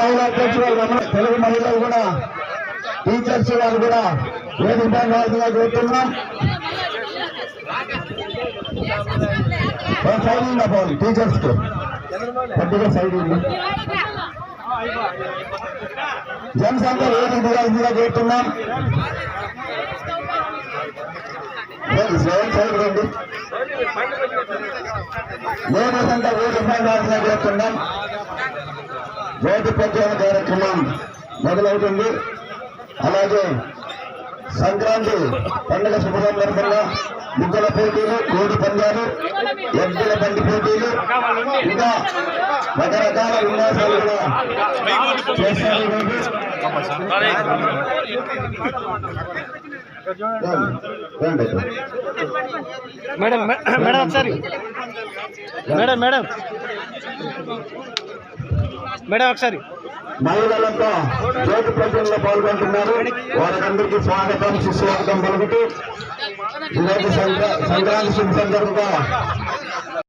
మహిళా అధ్యక్షురాలు తెలుగు మహిళలు కూడా టీచర్స్ వారు కూడా వేదిక పైన రావాల్సిందిగా కోరుతున్నాం సైడ్ ఉందా పోవాలి టీచర్స్కు. కొద్దిగా సైడ్ ఉంది. జనసంఖ్య వేదిక దిగాల్సిందిగా కోరుతున్నాం సైడ్ సైడ్ రండి. లేడీస్ అంతా వేదిక పైన రావాల్సిందిగా కోరుతున్నాం జ్యోతి ప్రజ్వలన కార్యక్రమం మొదలవుతుంది. అలాగే సంక్రాంతి పండుగ శుభసందర్భంగా ముగ్గుల పోటీలు కోడి పందాలు ఎద్దుల బండి పోటీలు ఇంకా రకరకాల విన్యాసాలు కూడా చేస్తారు మేడం మేడం ఒకసారి. Madam madam. మేడం ఒకసారి. మహిళలంతా జ్యోతి ప్రజల్లో పాల్గొంటున్నారు. వారందరికీ స్వాగతం సుస్వాగతం పలుకుతూ. సంక్రాంతి శుభ సందర్భంగా